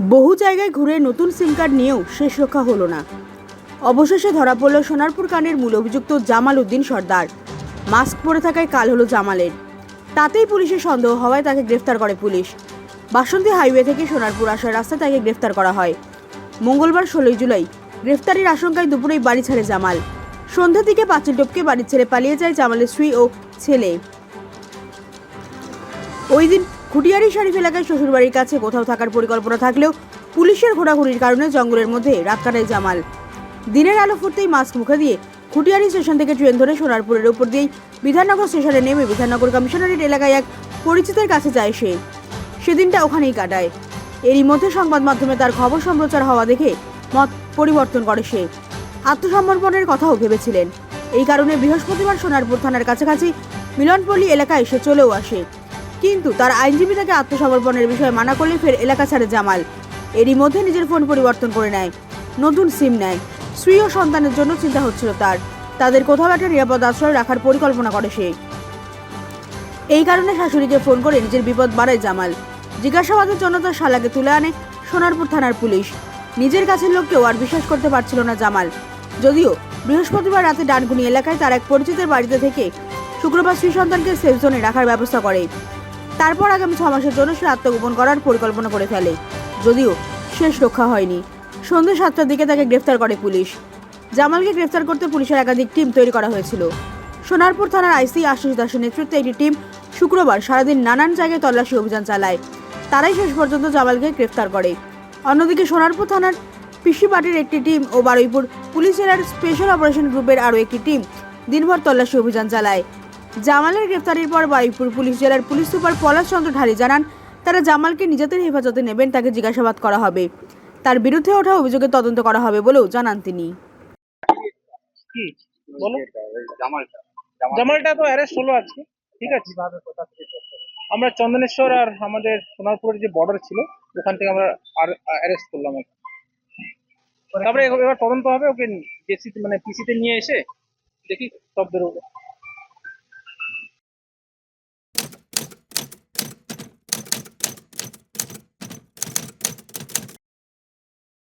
বহু জায়গায় ঘুরে নতুন সিম কার্ড নিয়েও শেষ রক্ষা হলো না। অবশেষে ধরা পড়ল সোনারপুর কাণ্ডের মূল অভিযুক্ত জামাল উদ্দিন সর্দার। মাস্ক পরে থাকায় কাল হলো জামালের। তাতেই পুলিশের সন্দেহ হওয়ায় তাকে গ্রেফতার করে পুলিশ। বাসন্তী হাইওয়ে থেকে সোনারপুর আসার রাস্তায় তাকে গ্রেফতার করা হয়। মঙ্গলবার ষোলোই জুলাই গ্রেফতারির আশঙ্কায় দুপুরেই বাড়ি ছাড়ে জামাল। সন্ধ্যা দিকে পাঁচিল টপকে বাড়ি ছেড়ে পালিয়ে যায় জামালের স্ত্রী ও ছেলে। ওই দিন খুটিয়ারি শরীফ এলাকায় শ্বশুরবাড়ির কাছে কোথাও থাকার পরিকল্পনা থাকলেও পুলিশের ঘোরাঘুরির কারণে জঙ্গলের মধ্যে রাত কাটায় জামাল। দিনের আলো ফুটতেই মাস্ক মুখে দিয়ে খুটিয়ারি স্টেশন থেকে ট্রেন ধরে সোনারপুরের উপর দিয়েই বিধাননগর স্টেশনে নেমে বিধাননগর কমিশনারেট এলাকায় এক পরিচিতের কাছে যায় সে। সেদিনটা ওখানেই কাটায়। এরই মধ্যে সংবাদ মাধ্যমে তার খবর সম্প্রচার হওয়া দেখে মত পরিবর্তন করে সে। আত্মসমর্পণের কথাও ভেবেছিলেন। এই কারণে বৃহস্পতিবার সোনারপুর থানার কাছাকাছি মিলনপল্লী এলাকায় সে চলেও আসে। কিন্তু তার আইনজীবী তাকে আত্মসমর্পণের বিষয়ে মানা করলে ফের এলাকা ছাড়ে জামাল। এরই মধ্যে নিজের ফোন পরিবর্তন করে নেয়। নতুন সিম নেয়। স্ত্রী ও সন্তানের জন্য চিন্তা হচ্ছিল তার। তাদের কোথাও একটা নিরাপদ আশ্রয় রাখার পরিকল্পনা করে সে। এই কারণে শাশুড়িকে ফোন করে নিজের বিপদ বাড়ায় জামাল। জিজ্ঞাসাবাদের জন্য তার শালাকে তুলে আনে সোনারপুর থানার পুলিশ। নিজের কাছের লোককেও আর বিশ্বাস করতে পারছিল না জামাল। যদিও বৃহস্পতিবার রাতে ডানগুনি এলাকায় তার এক পরিচিতের বাড়িতে থেকে শুক্রবার স্ত্রী সন্তানকে সেফ জোনে রাখার ব্যবস্থা করে। তারপর আগামী ছ মাসের জন্য সে আত্মগোপন করার পরিকল্পনা করে ফেলে। যদিও শেষ রক্ষা হয়নি। সন্ধ্যে সাতটার দিকে তাকে গ্রেফতার করে পুলিশ। জামালকে গ্রেফতার করতে পুলিশের একাধিক টিম তৈরি করা হয়েছিল। সোনারপুর থানার আইসি আশিস দাসের নেতৃত্বে একটি টিম শুক্রবার সারাদিন নানান জায়গায় তল্লাশি অভিযান চালায়। তারাই শেষ পর্যন্ত জামালকে গ্রেফতার করে। অন্যদিকে সোনারপুর থানার পার্টির একটি টিম ও বারুইপুর পুলিশ জেলার স্পেশাল অপারেশন গ্রুপের আরও একটি টিম দিনভর তল্লাশি অভিযান চালায়। জামালের গ্রেফতারির পর বারুইপুর পুলিশ জেলার পুলিশ সুপার পলাশ চন্দ্র ঢালি জানান, তারা জামালকে নিজেদের হেফাজতে নেবেন, তাকে জিজ্ঞাসাবাদ করা হবে। তার বিরুদ্ধে ওঠা অভিযোগের তদন্ত করা হবে বলেও জানান তিনি। জামালটা তো অ্যারেস্ট হলো আজকে ঠিক আছে? আমরা চন্দনেশ্বর আর আমাদের সোনারপুরের যে বর্ডার ছিল, ওখান থেকে আমরা আর অ্যারেস্ট করলাম। তারপরে এবার তদন্ত হবে, ওকে জেসি মানে পিসিতে নিয়ে এসে দেখি সব বেরোবে।